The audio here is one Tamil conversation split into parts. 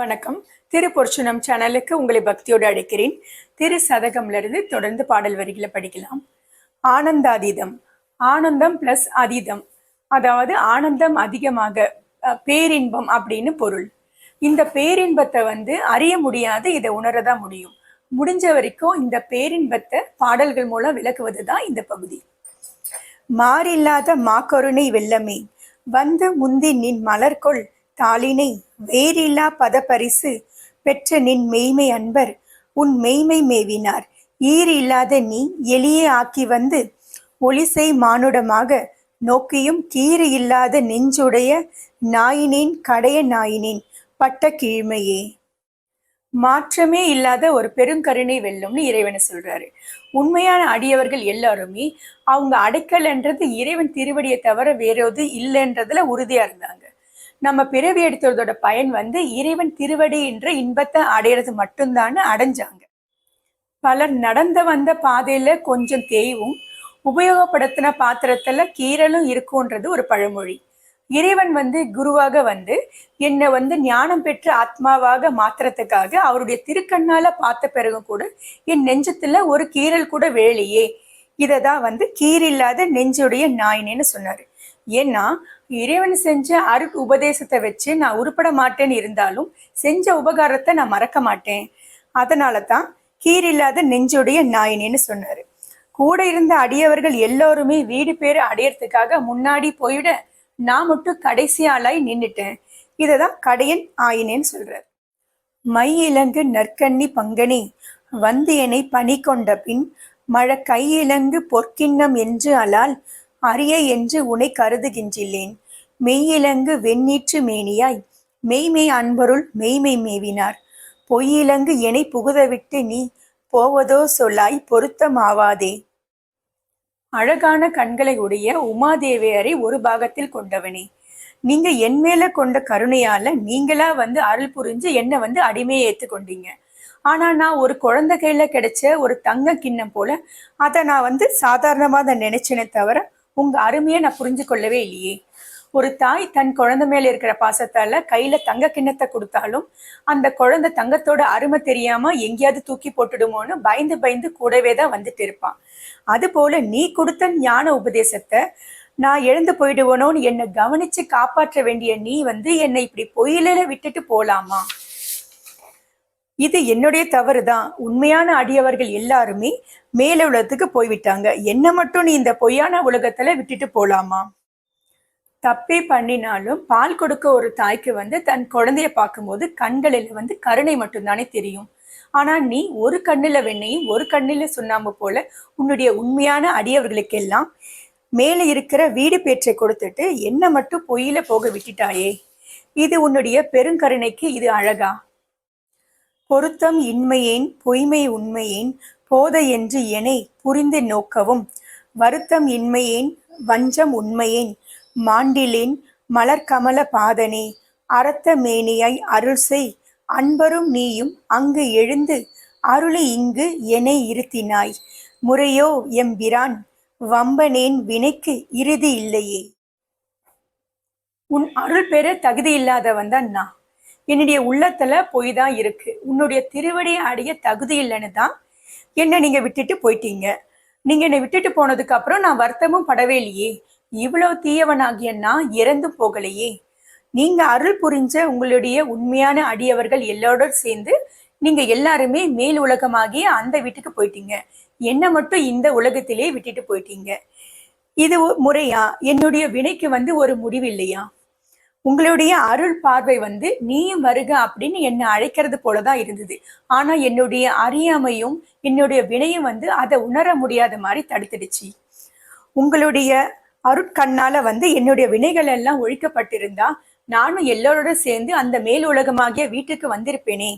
வணக்கம். திரு பொற்சுனம் சேனலுக்கு உங்களை பக்தியோடு அழைக்கிறேன். திரு சதகம்லிருந்து தொடர்ந்து பாடல் வரிகளை படிக்கலாம். ஆனந்தாதீதம். ஆனந்தம் பிளஸ் அதீதம். அதாவது ஆனந்தம் அதிகமாக பேரின்பம் அப்படின்னு பொருள். இந்த பேரின்பத்தை வந்து அறிய முடியாது இதை உணரதான் முடியும். முடிஞ்ச வரைக்கும் இந்த பேரின்பத்தை பாடல்கள் மூலம் விளக்குவது தான் இந்த பகுதி. மாறில்லாத மாக்கருணை வெள்ளமே. வந்து முந்தி நின் மலர்கொள் தாளினை வேறில்லா பதப்பரிசு பெற்ற நின் மெய்மை அன்பர் உன் மெய்மை மேவினார். ஈறு இல்லாத நீ எளியே ஆக்கி வந்து ஒளிசை மானுடமாக நோக்கியும் கீறு இல்லாத நெஞ்சுடைய நாயினேன் கடைய நாயினேன் பட்ட கீழ்மையே. மாற்றமே இல்லாத ஒரு பெருங்கருணை வெல்லும்னு இறைவனை சொல்றாரு. உண்மையான அடியவர்கள் எல்லாருமே அவங்க அடைக்கல்ன்றது இறைவன் திருவடியை தவிர வேற எது இல்லைன்றதுல உறுதியா இருந்தாங்க. நம்ம பிறவி எடுத்ததோட பயன் வந்து இறைவன் திருவடி என்ற இன்பத்தை அடையிறது மட்டும்தான் அடைஞ்சாங்க. பலர் நடந்து வந்த பாதையில கொஞ்சம் தேய்வும் உபயோகப்படுத்தின பாத்திரத்துல கீரலும் இருக்கும்ன்றது ஒரு பழமொழி. இறைவன் வந்து குருவாக வந்து என்னை வந்து ஞானம் பெற்ற ஆத்மாவாக மாத்துறதுக்காக அவருடைய திருக்கண்ணால பார்த்த பிறகும் கூட என் நெஞ்சத்துல ஒரு கீறல் கூட வேலையே. இதை தான் வந்து கீரில்லாத நெஞ்சுடைய நாயினேன்னு சொன்னாரு. ஏன்னா இறைவன் செஞ்ச அருள் உபதேசத்தை வச்சு நான் உருப்பட மாட்டேன்னு இருந்தாலும் செஞ்ச உபகாரத்தை நான் மறக்க மாட்டேன். அதனால தான் கீரில்லாத நெஞ்சுடைய நாயினேன்னு சொன்னாரு. கூட இருந்த அடியவர்கள் எல்லோருமே வீடு பேரு அடையறதுக்காக முன்னாடி போயிட நான் மட்டும் கடைசி ஆளாய் நின்னுட்டேன். இததான் கடையன் ஆயினேன்னு சொல்றார். மை இலங்கு நற்கண்ணி பங்கனி வந்து என்னை பணி கொண்ட பின் மழை கையிலங்கு பொற்கிண்ணம் என்று அலால் அரிய என்று உனை கருதுகின்றில்லேன் மெய்யிலங்கு வெண்ணீற்று மேனியாய். மெய்மெய் அன்பருள் மெய்மை மேவினார். பொய்யிலங்கு என்னை புகுதவிட்டு நீ போவதோ சொல்லாய் பொருத்தமாவாதே. அழகான கண்களை உடைய உமாதேவியரை ஒரு பாகத்தில் கொண்டவனே. நீங்க என் மேல கொண்ட கருணையால நீங்களா வந்து அருள் புரிஞ்சு என்னை வந்து அடிமையை ஏத்துக்கொண்டீங்க ஆனா நான் ஒரு குழந்தை கையில கிடைச்ச ஒரு தங்க கிண்ணம் போல அதை நான் வந்து சாதாரணமாக அதை நினைச்சேனே தவிர உங்க அருமையை நான் புரிஞ்சு கொள்ளவே இல்லையே. ஒரு தாய் தன் குழந்தை மேல இருக்கிற பாசத்தால கையில தங்க கிண்ணத்தை கொடுத்தாலும் அந்த குழந்தை தங்கத்தோட அருமை தெரியாம எங்கேயாவது தூக்கி போட்டுடுமோன்னு பயந்து பயந்து கூடவே தான் வந்துட்டு இருப்பான். அது போல நீ கொடுத்த ஞான உபதேசத்தை நான் எழுந்து போயிடுவனோன்னு என்னை கவனிச்சு காப்பாற்ற வேண்டிய நீ வந்து என்னை இப்படி பொயில விட்டுட்டு போலாமா? இது என்னுடைய தவறு தான் உண்மையான அடியவர்கள் எல்லாருமே மேல உலகத்துக்கு போய்விட்டாங்க. என்ன மட்டும் நீ இந்த பொய்யான உலகத்துல விட்டுட்டு போலாமா? தப்பே பண்ணினாலும் பால் கொடுக்க ஒரு தாய்க்கு வந்து தன் குழந்தைய பார்க்கும்போது கண்களில் வந்து கருணை மட்டும்தானே தெரியும். ஆனா நீ ஒரு கண்ணுல வெண்ணையும் ஒரு கண்ணுல சுண்ணாம்பு போல உன்னுடைய உண்மையான அடியவர்களுக்கெல்லாம் மேலே இருக்கிற வீடு பேற்றை கொடுத்துட்டு என்ன மட்டும் பொய்யில போக விட்டுட்டாயே? இது உன்னுடைய பெருங்கருணைக்கு இது அழகா? பொருத்தம் இன்மையேன் பொய்மை உண்மையேன் போதை என்று எனை புரிந்து நோக்கவும். வருத்தம் இன்மையேன் வஞ்சம் உண்மையேன் மாண்டிலேன் மலர்கமல பாதனே அரத்த மேனியாய் அருள் செய் அன்பரும் நீயும் அங்கு எழுந்து அருளி இங்கு எனை இருத்தினாய். முறையோ எம்பிரான் வம்பனேன் வினைக்கு இறுதி இல்லையே. உன் அருள் பெற தகுதி இல்லாதவன் தான் நான். என்னுடைய உள்ளத்துல போய் தான் இருக்கு. உன்னுடைய திருவடியை அடைய தகுதி இல்லைன்னு தான் என்னை நீங்க விட்டுட்டு போயிட்டீங்க. நீங்க என்னை விட்டுட்டு போனதுக்கு அப்புறம் நான் வருத்தமும் படவே இல்லையே. இவ்வளவு தீயவனாகிய நான் இறந்து போகலையே. நீங்க அருள் புரிஞ்ச உங்களுடைய உண்மையான அடியவர்கள் எல்லாரோட சேர்ந்து நீங்க எல்லாருமே மேல் உலகமாகிய அந்த வீட்டுக்கு போயிட்டீங்க. என்ன மட்டும் இந்த உலகத்திலே விட்டுட்டு போயிட்டீங்க. இது முறையா? என்னுடைய வினைக்கு வந்து ஒரு முடிவு இல்லையா? உங்களுடைய அருள் பார்வை வந்து நீயும் வருக அப்படின்னு என்னை அழைக்கிறது போலதான் இருந்தது. ஆனா என்னுடைய அறியாமையும் என்னுடைய வினையும் வந்து அதை உணர முடியாத மாதிரி தடுத்துடுச்சு. உங்களுடைய அருட்கண்ணால வந்து என்னுடைய வினைகள் எல்லாம் ஒழிக்கப்பட்டிருந்தா நானும் எல்லோரோட சேர்ந்து அந்த மேல் உலகமாகிய வீட்டுக்கு வந்திருப்பேனே.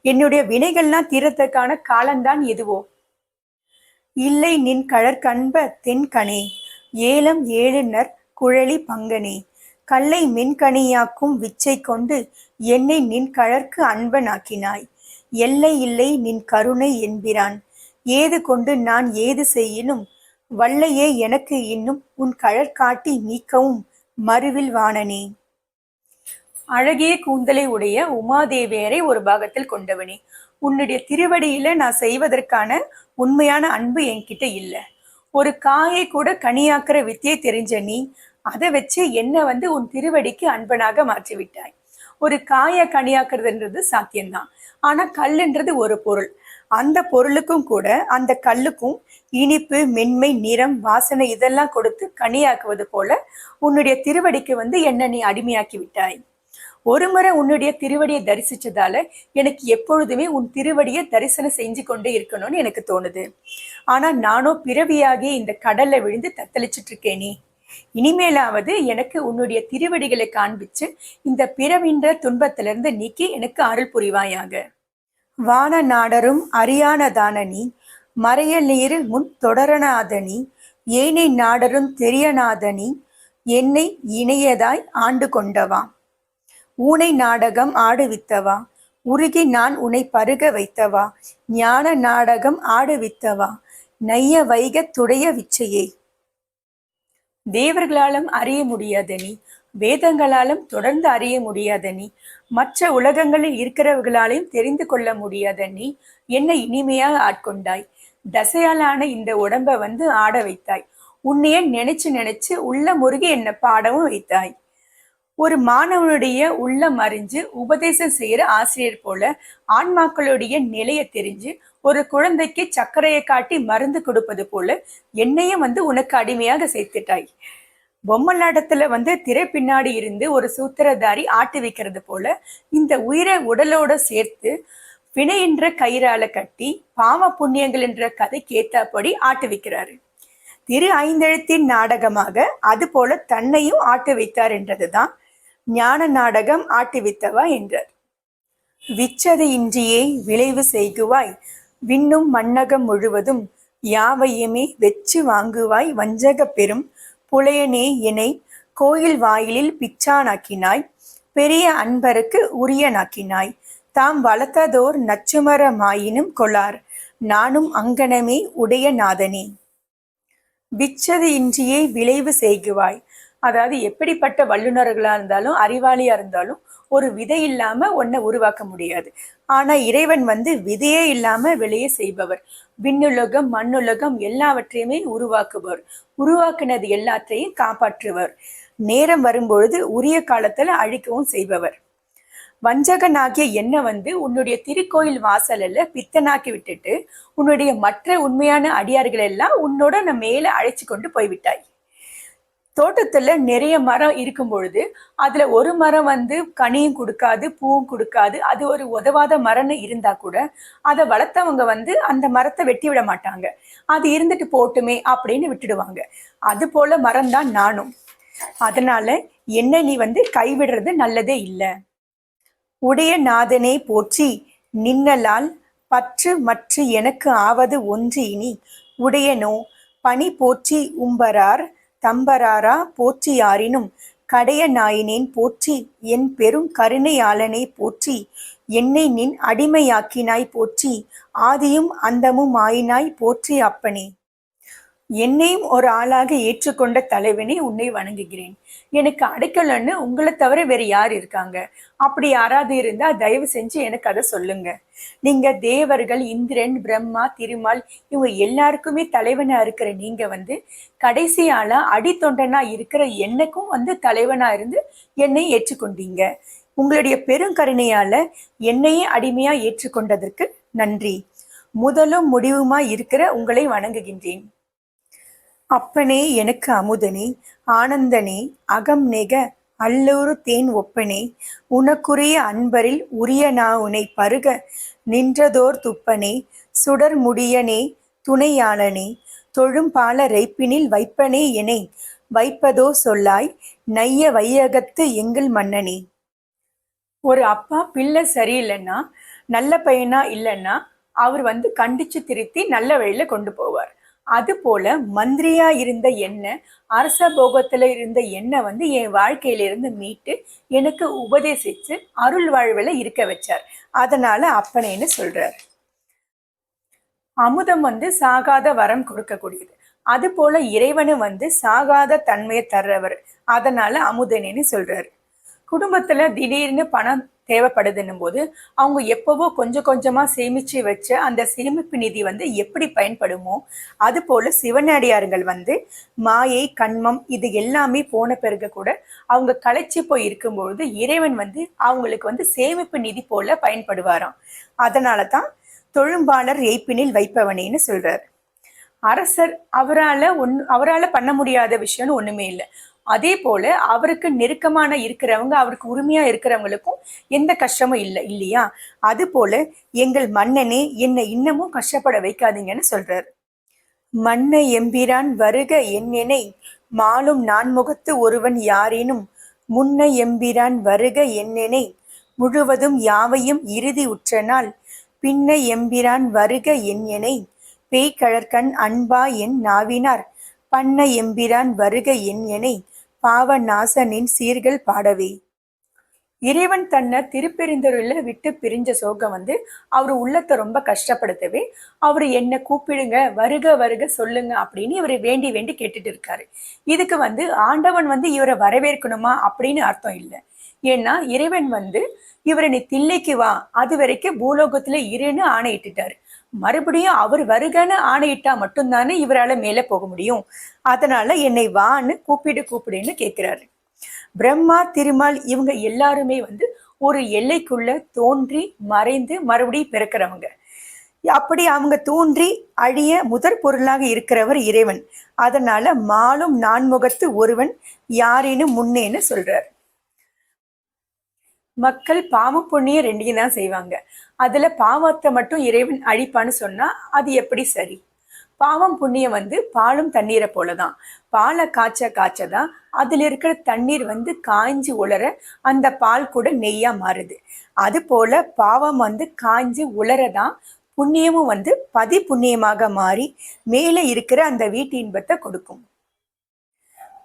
என்னுடைய வினைகள்லாம் தீரத்துக்கான காலம்தான் எதுவோ? இல்லை நின் கழற்கண்ப தென்கணே ஏலம் ஏழுநர் குழலி பங்கனே. கல்லை மென்கனியாக்கும் விச்சை கொண்டு என்னை நின் கழற்கு அன்பனாக்கினாய். எல்லை இல்லை நின் கருணை என்பிரான். ஏது கொண்டு நான் ஏது செய்யினும் வல்லையே எனக்கு இன்னும் உன் கழற்காட்டி நீக்கவும் மறுவில் வாணனே அழகிய கூந்தலை உடைய உமாதேவியரை ஒரு பாகத்தில் கொண்டவனே. உன்னுடைய திருவடியில நான் செய்வதற்கான உண்மையான அன்பு என்கிட்ட இல்லை. ஒரு காயை கூட கனியாக்குற வித்தியை தெரிஞ்ச நீ அதை வச்சு என்னை வந்து உன் திருவடிக்கு அன்பனாக மாற்றி விட்டாய் ஒரு காய கனியாக்குறதுன்றது சாத்தியம்தான். ஆனா கல்லுன்றது ஒரு பொருள். அந்த பொருளுக்கும் கூட அந்த கல்லுக்கும் இனிப்பு மென்மை நிறம் வாசனை இதெல்லாம் கொடுத்து கனியாக்குவது போல உன்னுடைய திருவடிக்கு வந்து என்ன நீ அடிமையாக்கி விட்டாய். ஒரு முறை உன்னுடைய திருவடியை தரிசிச்சதால எனக்கு எப்பொழுதுமே உன் திருவடியை தரிசனம் செஞ்சு கொண்டே இருக்கணும்னு எனக்கு தோணுது. ஆனா நானோ பிறவியாகி இந்த கடல்ல விழுந்து தத்தளிச்சிட்டு இருக்கேனே. இனிமேலாவது எனக்கு உன்னுடைய திருவடிகளை காண்பிச்சு இந்த பிறவின்ற துன்பத்திலிருந்து நீக்கி எனக்கு அருள் புரிவாயாக. வான நாடரும் அரியானதானனி மறைய நீரில் முன் தொடரனாதனி ஏனை நாடரும் தெரியனாதனி என்னை இணையதாய் ஆண்டு கொண்டவா. ஊனை நாடகம் ஆடுவித்தவா உருகி நான் உன்னை பருக வைத்தவா ஞான நாடகம் ஆடுவித்தவா நைய வைக துடைய விச்சையே. தேவர்களாலும் அறிய முடியாத நீ வேதங்களாலும் தொடர்ந்து அறிய முடியாத நீ மற்ற உலகங்களில் இருக்கிறவர்களாலையும் தெரிந்து கொள்ள முடியாத நீ என்னை இனிமையாக ஆட்கொண்டாய். தசையாலான இந்த உடம்ப வந்து ஆட வைத்தாய். உன்னையே நினைச்சு நினைச்சு உள்ள முருகி என்னை பாடவும் வைத்தாய். ஒரு மாணவனுடைய உள்ளம் அறிஞ்சு உபதேசம் செய்யற ஆசிரியர் போல ஆன்மாக்களுடைய நிலையை தெரிஞ்சு ஒரு குழந்தைக்கு சர்க்கரையை காட்டி மருந்து கொடுப்பது போல என்னையும் வந்து உனக்கு அடிமையாக சேர்த்துட்டாய். பொம்மலாட்டத்துல வந்து திரை பின்னாடி இருந்து ஒரு சூத்திரதாரி ஆட்டி வைக்கிறது போல இந்த உயிரை உடலோட சேர்த்து வினை என்ற கயிறால கட்டி பாவ புண்ணியங்கள் என்ற கதைக்கு ஏத்தாப்படி ஆட்டு வைக்கிறாரு. திரு ஐந்தெழுத்தின் நாடகமாக அது போல தன்னையும் ஆட்டு வைத்தார் என்றதுதான் ஞான நாடகம் ஆட்டிவித்தவா என்றார். விச்சது இன்றியே விளைவு செய்குவாய். விண்ணும் மன்னகம் முழுவதும் யாவையுமே வெச்சு வாங்குவாய். வஞ்சக பெரும் புலையனே என்னை கோயில் வாயிலில் பிச்சானாக்கினாய். பெரிய அன்பருக்கு உரியனாக்கினாய். தாம் வளர்த்ததோர் நச்சுமரமாயினும் கொளார். நானும் அங்கனமே உடைய நாதனே விச்சது இன்றியே விளைவு செய்குவாய். அதாவது எப்படிப்பட்ட வல்லுநர்களாக இருந்தாலும் அறிவாளியாக இருந்தாலும் ஒரு விதை இல்லாம ஒன்னை உருவாக்க முடியாது. ஆனா இறைவன் வந்து விதையே இல்லாம வெளியே செய்பவர். விண்ணுலகம் மண்ணுலகம் எல்லாவற்றையுமே உருவாக்குபவர். உருவாக்குனது எல்லாத்தையும் காப்பாற்றுவர். நேரம் வரும்பொழுது உரிய காலத்துல அழிக்கவும் செய்பவர். வஞ்சகனாகிய என்ன வந்து உன்னுடைய திருக்கோயில் வாசலில் பித்தனாக்கி விட்டுட்டு உன்னுடைய மற்ற உண்மையான அடியார்கள் எல்லாம் உன்னோட நான் மேலே அழைச்சு கொண்டு போய்விட்டாய். தோட்டத்துல நிறைய மரம் இருக்கும் பொழுது அதுல ஒரு மரம் வந்து கனியும் கொடுக்காது பூவும் கொடுக்காது. அது ஒரு உதவாத மரம்னு இருந்தா கூட அதை வளர்த்தவங்க வந்து அந்த மரத்தை வெட்டி விட மாட்டாங்க. அது இருந்துட்டு போட்டுமே அப்படின்னு விட்டுடுவாங்க. அது போல மரம் தான் நானும். அதனால என்ன நீ வந்து கைவிடுறது நல்லதே இல்லை. உடைய நாதனே போற்றி நின்னலால் பற்று மற்ற எனக்கு ஆவது ஒன்று இனி. உடையனோ பணி போற்றி உம்பரார் தம்பராரா போற்றி யாரினும் கடைய நாயினேன் போற்றி என் பெரும் கருணையாளனை போற்றி என்னை நின் அடிமையாக்கினாய் போற்றி ஆதியும் அந்தமும் ஆயினாய் போற்றி அப்பனே. என்னையும் ஒரு ஆளாக ஏற்றுக்கொண்ட தலைவனே உன்னை வணங்குகிறேன். எனக்கு அடைக்கலன்னு உங்களை தவிர வேற யார் இருக்காங்க? அப்படி யாராவது இருந்தா தயவு செஞ்சு எனக்கு அதை சொல்லுங்க. நீங்க தேவர்கள் இந்திரன் பிரம்மா திருமால் இவங்க எல்லாருக்குமே தலைவனா இருக்கிற நீங்க வந்து கடைசி ஆளா அடித்தொண்டனா இருக்கிற என்னைக்கும் வந்து தலைவனா இருந்து என்னை ஏற்றுக்கொண்டீங்க. உங்களுடைய பெருங்கருணையால என்னையே அடிமையா ஏற்றுக்கொண்டதற்கு நன்றி. முதலும் முடிவுமா இருக்கிற உங்களை வணங்குகின்றேன். அப்பனே எனக்கு அமுதனே ஆனந்தனே அகம் நெக அல்லூரு தேன் ஒப்பனே உனக்குரிய அன்பரில் உரிய நா உனை பருக நின்றதோர் துப்பனே சுடர் முடியனே துணையாளனே தொழும்பால ரைப்பினில் வைப்பனே எனை வைப்பதோ சொல்லாய் நைய வையகத்து எங்கள் மன்னனே. ஒரு அப்பா பிள்ளை சரியில்லைன்னா நல்ல பையனா இல்லைன்னா அவர் வந்து கண்டிச்சு திருத்தி நல்ல வழியில கொண்டு போவார். அது போல மந்திரியா இருந்த என்ன அரச போகத்துல இருந்த என்ன வந்து என் வாழ்க்கையிலிருந்து மீட்டு எனக்கு உபதேசிச்சு அருள் வாழ்வில் இருக்க வச்சார். அதனால அப்பனேன்னு சொல்றார். அமுதம் வந்து சாகாத வரம் கொடுக்கக்கூடியது. அது போல இறைவனு வந்து சாகாத தன்மையை தர்றவர். அதனால அமுதனேன்னு சொல்றாரு. குடும்பத்துல திடீர்னு பணம் தேவைப்படுதுன்னும் போது அவங்க எப்பவோ கொஞ்சம் கொஞ்சமா சேமிச்சு வச்ச அந்த சேமிப்பு நிதி வந்து எப்படி பயன்படுமோ அது போல சிவனடியாருங்கள் வந்து மாயை கண்மம் இது எல்லாமே போன பிறகு கூட அவங்க களைச்சி போய் இருக்கும்பொழுது இறைவன் வந்து அவங்களுக்கு வந்து சேமிப்பு நிதி போல பயன்படுவாராம். அதனால தான் தொழும்பாளர் எய்ப்பினில் வைப்பவனேன்னு சொல்றார். அரசர் அவரால் ஒன் அவரால் பண்ண முடியாத விஷயம்னு ஒண்ணுமே இல்லை. அதே போல அவருக்கு நெருக்கமான இருக்கிறவங்க அவருக்கு உரிமையா இருக்கிறவங்களுக்கும் எந்த கஷ்டமும் இல்லை இல்லையா? அது போல எங்கள் மன்னனே என்னை இன்னமும் கஷ்டப்பட வைக்காதீங்கன்னு சொல்றாரு. மன்ன எம்பிரான் வருக என்னெனை மாலும் நான் முகத்து ஒருவன் யாரேனும். முன்ன எம்பிரான் வருக என்னெனை முழுவதும் யாவையும் இறுதி உற்றனால் பின்ன எம்பிரான் வருக என்னெனை பேய்கழற்கண் அன்பா என் நாவினார். பண்ண எம்பிரான் வருக என்னெனை பாவ நாசனின் சீர்கள் பாடவே. இறைவன் தன்னை திருப்பெருந்தருள விட்டு பிரிஞ்ச சோகம் வந்து அவர் உள்ளத்தை ரொம்ப கஷ்டப்படுத்தவே அவர் என்ன கூப்பிடுங்க வருக வருக சொல்லுங்க அப்படின்னு இவரை வேண்டி வேண்டி கேட்டுட்டு இருக்காரு. இதுக்கு வந்து ஆண்டவன் வந்து இவரை வரவேற்கணுமா அப்படின்னு அர்த்தம் இல்லை. ஏன்னா இறைவன் வந்து இவரை நீ தில்லைக்கு வா அது வரைக்கும் பூலோகத்துல இருன்னு ஆணையிட்டுட்டாரு. மறுபடியும் அவர் வருகன்னு ஆணையிட்டா மட்டும்தானே இவரால மேல போக முடியும். அதனால என்னை வான்னு கூப்பிடு கூப்பிடுன்னு கேட்கிறாரு பிரம்மா திருமால் இவங்க எல்லாருமே வந்து ஒரு எல்லைக்குள்ள தோன்றி மறைந்து மறுபடியும் பிறக்கிறவங்க. அப்படி அவங்க தோன்றி அழிய முதற் பொருளாக இருக்கிறவர் இறைவன். அதனால மாலும் நான்முகத்து ஒருவன் யாரேனும் முன்னேன்னு சொல்றார். மக்கள் பாவம் புண்ணியம் ரெண்டையும் தான் செய்வாங்க. அதுல பாவத்தை மட்டும் இறைவன் அழிப்பான்னு சொன்னா அது எப்படி சரி? பாவம் புண்ணியம் வந்து பாலும் தண்ணீரை போலதான். பாலை காய்ச்ச காய்ச்சதான். அதுல இருக்கிற தண்ணீர் வந்து காய்ஞ்சு உலர அந்த பால் கூட நெய்யா மாறுது. அது போல பாவம் வந்து காய்ஞ்சு உலரதான் புண்ணியமும் வந்து பதி புண்ணியமாக மாறி மேலே இருக்கிற அந்த வீட்டு இன்பத்தை கொடுக்கும்.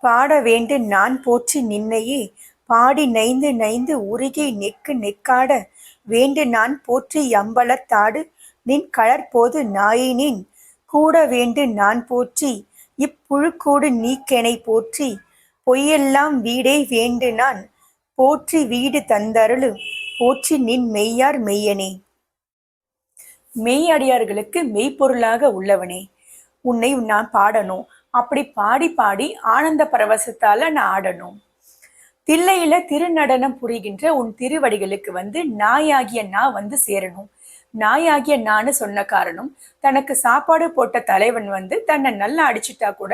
பாட வேண்டு நான் போற்றி நின்னையே பாடி நைந்து நைந்து உருகி நெக்கு நெக்காட வேண்டு நான் போற்றி அம்பலத்தாடு நின் கழற்போது நாயினின் கூட வேண்டு நான் போற்றி இப்புழுக்கூடு நீக்கெனை போற்றி பொய்யெல்லாம் வீடே வேண்டு நான் போற்றி வீடு தந்தருளு போற்றி நின் மெய்யார் மெய்யனே. மெய்யடியார்களுக்கு மெய்ப்பொருளாக உள்ளவனே. உன்னை நான் பாடணும். அப்படி பாடி பாடி ஆனந்த பரவசத்தால நான் ஆடணும். தில்லையில திருநடனம் புரிகின்ற உன் திருவடிகளுக்கு வந்து நாயாகிய நான் வந்து சேரணும். நாயாகிய நான்னு சொன்ன காரணம் தனக்கு சாப்பாடு போட்ட தலைவன் வந்து தன்னை நல்லா அடிச்சுட்டா கூட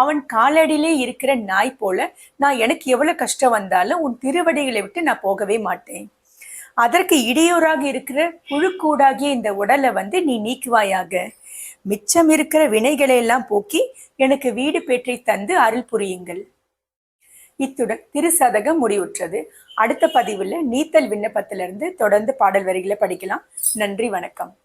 அவன் காலடியிலே இருக்கிற நாய் போல நான் எனக்கு எவ்வளவு கஷ்டம் வந்தாலும் உன் திருவடிகளை விட்டு நான் போகவே மாட்டேன். அதற்கு இடையூறாக இருக்கிற புழுக்கூடாகிய இந்த உடலை வந்து நீ நீக்குவாயாக. மிச்சம் இருக்கிற வினைகளை எல்லாம் போக்கி எனக்கு வீடு பேற்றை தந்து அருள் புரியுங்கள். இத்துடன் திருசதகம் முடிவுற்றது. அடுத்த பதிவுல நீத்தல் விண்ணப்பத்திலிருந்து தொடர்ந்து பாடல் வரிகளை படிக்கலாம். நன்றி வணக்கம்.